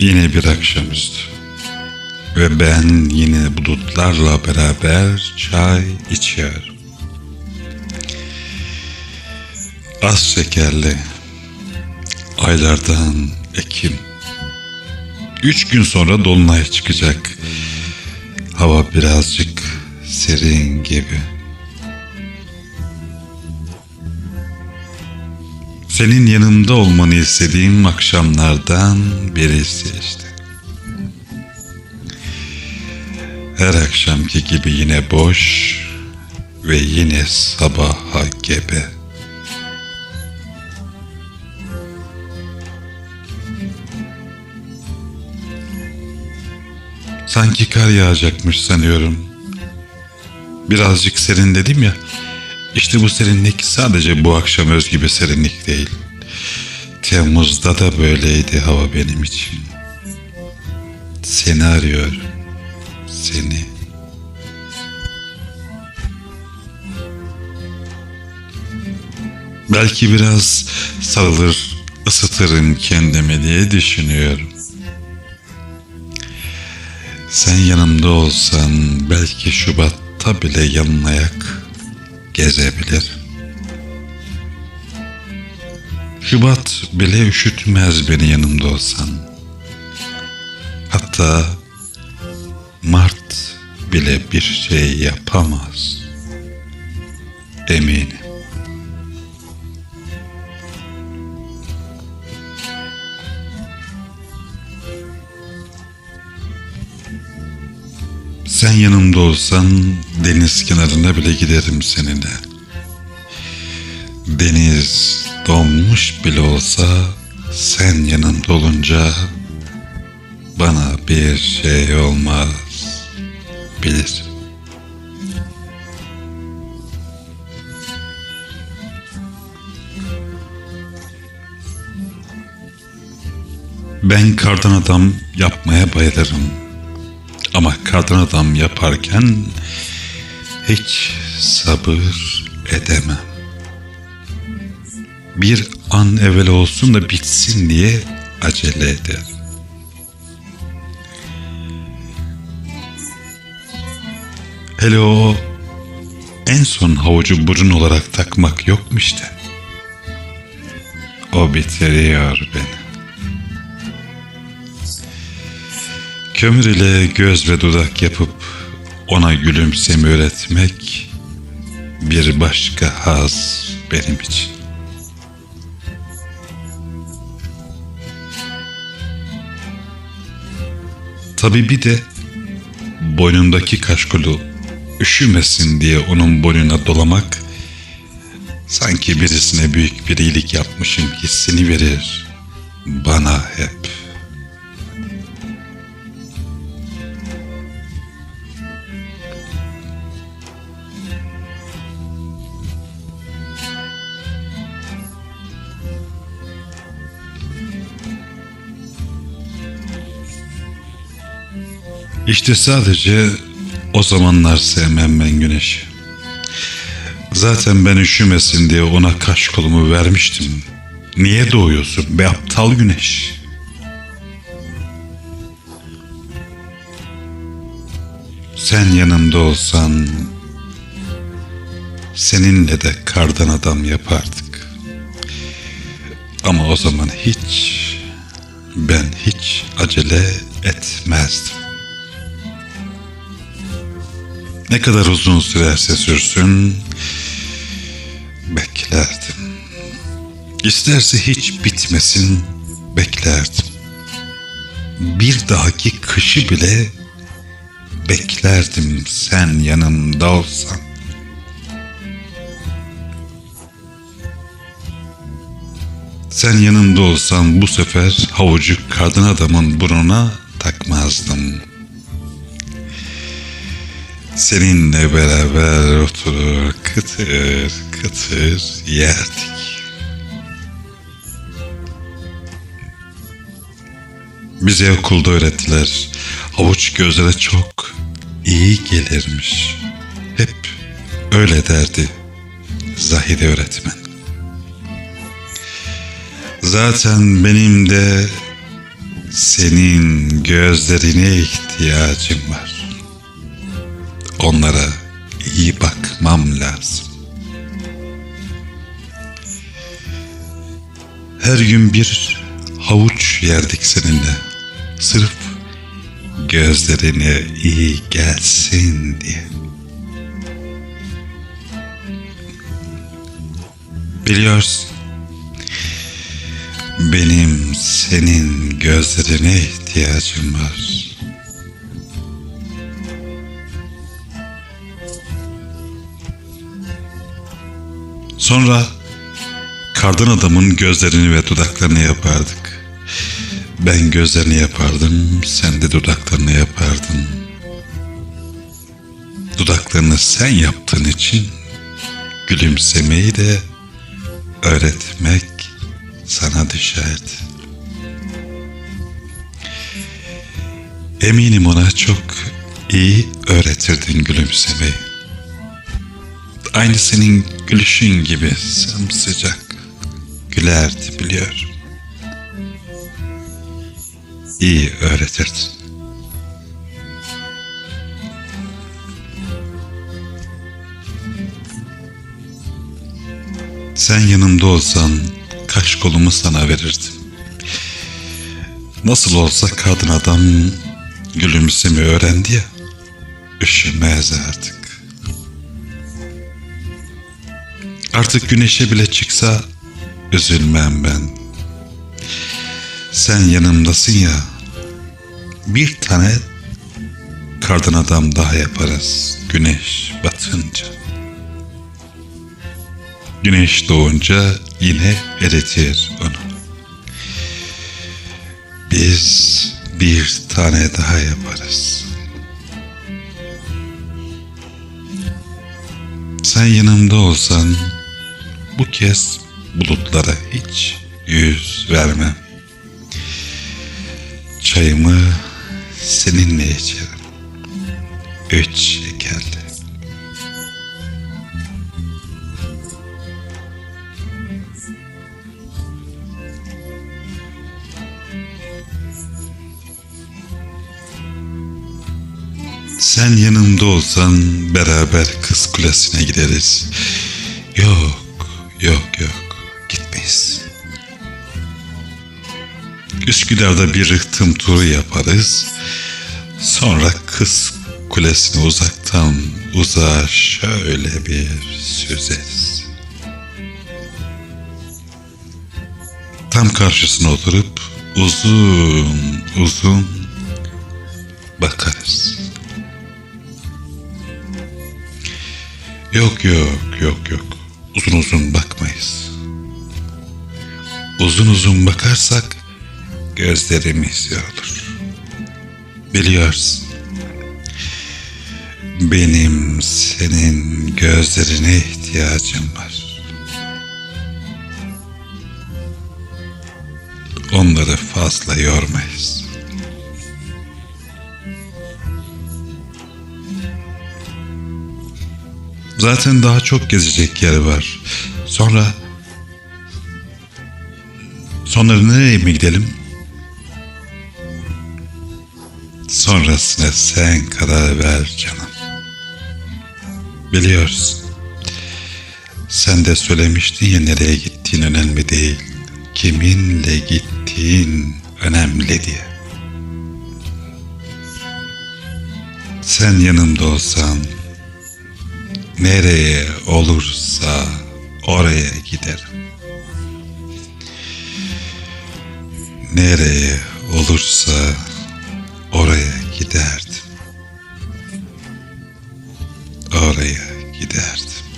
Yine bir akşamüstü. Ve ben yine bulutlarla beraber çay içiyorum. Az şekerli. Aylardan Ekim. Üç gün sonra dolunay çıkacak. Hava birazcık serin gibi. Senin yanımda olmanı istediğim akşamlardan birisi işte. Her akşamki gibi yine boş ve yine sabaha gebe. Sanki kar yağacakmış sanıyorum. Birazcık serin dedim ya. İşte bu serinlik sadece bu akşam özgü bir serinlik değil. Temmuz'da da böyleydi hava benim için. Seni arıyorum. Seni. Belki biraz sarılır, ısıtırım kendimi diye düşünüyorum. Sen yanımda olsan belki Şubat'ta bile yanın ayak gezebilir. Şubat bile üşütmez beni yanımda olsan. Hatta Mart bile bir şey yapamaz. Eminim. Sen yanımda olsan deniz kenarına bile giderim seninle. Deniz donmuş bile olsa sen yanımda olunca bana bir şey olmaz. Bilir. Ben kardan adam yapmaya bayılırım. Ama kardan adam yaparken hiç sabır edemem. Bir an evvel olsun da bitsin diye acele eder. Hele o en son havucu burun olarak takmak yok mu işte? O bitiriyor beni. Kömür ile göz ve dudak yapıp ona gülümsemi öğretmek bir başka haz benim için. Tabii bir de boynundaki kaşkolu üşümesin diye onun boynuna dolamak sanki birisine büyük bir iyilik yapmışım hissini verir bana hep. İşte sadece o zamanlar sevmem ben güneşi. Zaten ben üşümesin diye ona kaş kolumu vermiştim. Niye doğuyorsun be aptal güneş? Sen yanımda olsan seninle de kardan adam yapardık. Ama o zaman hiç ben hiç acele etmezdim. Ne kadar uzun sürerse sürsün beklerdim. İsterse hiç bitmesin beklerdim. Bir dahaki kışı bile beklerdim sen yanımda olsan. Sen yanımda olsan bu sefer havucu kadın adamın burnuna takmazdım. Seninle beraber oturur kıtır kıtır yerdik. Bize okulda öğrettiler. Havuç gözlere çok iyi gelirmiş. Hep öyle derdi Zahide öğretmen. Zaten benim de Senin gözlerine ihtiyacım var. Onlara iyi bakmam lazım. Her gün bir havuç yerdik seninle. Sırf gözlerine iyi gelsin diye. Biliyorsun. Benim senin gözlerine ihtiyacım var. Sonra kardan adamın gözlerini ve dudaklarını yapardık. Ben gözlerini yapardım, sen de dudaklarını yapardın. Dudaklarını sen yaptığın için gülümsemeyi de öğretmek sana düşerdi. Eminim ona çok iyi öğretirdin gülümsemeyi. Aynı senin gülüşün gibi sımsıcak gülerdi biliyorum. İyi öğretirdin. Sen yanımda olsan kaş kolumu sana verirdim. Nasıl olsa kadın adam gülümsemi öğrendi ya, üşümez artık. Artık güneşe bile çıksa üzülmem ben. Sen yanımdasın ya, bir tane kardan adam daha yaparız güneş batınca. Güneş doğunca yine eritir onu. Biz bir tane daha yaparız. Sen yanımda olsan bu kez bulutlara hiç yüz vermem. Çayımı seninle içerim. Üç şekerli. Sen yanımda olsan beraber kız kulesine gideriz. Yok, yok, yok. Gitmeyiz. Üsküdar'da bir rıhtım turu yaparız. Sonra kız kulesine uzaktan uzağa şöyle bir süzeriz. Tam karşısına oturup uzun uzun bakarız. Yok yok yok yok. Uzun uzun bakmayız. Uzun uzun bakarsak gözlerimiz yorulur. Biliyorsun. Benim senin gözlerine ihtiyacım var. Onları fazla yormayız. Zaten daha çok gezecek yer var. Sonra sonra nereye mi gidelim? Sonrasına sen karar ver canım. Biliyorsun. Sen de söylemiştin ya nereye gittiğin önemli değil. Kiminle gittiğin önemli diye. Sen yanımda olsan nereye olursa oraya giderim. Nereye olursa oraya giderdim. Oraya giderdim.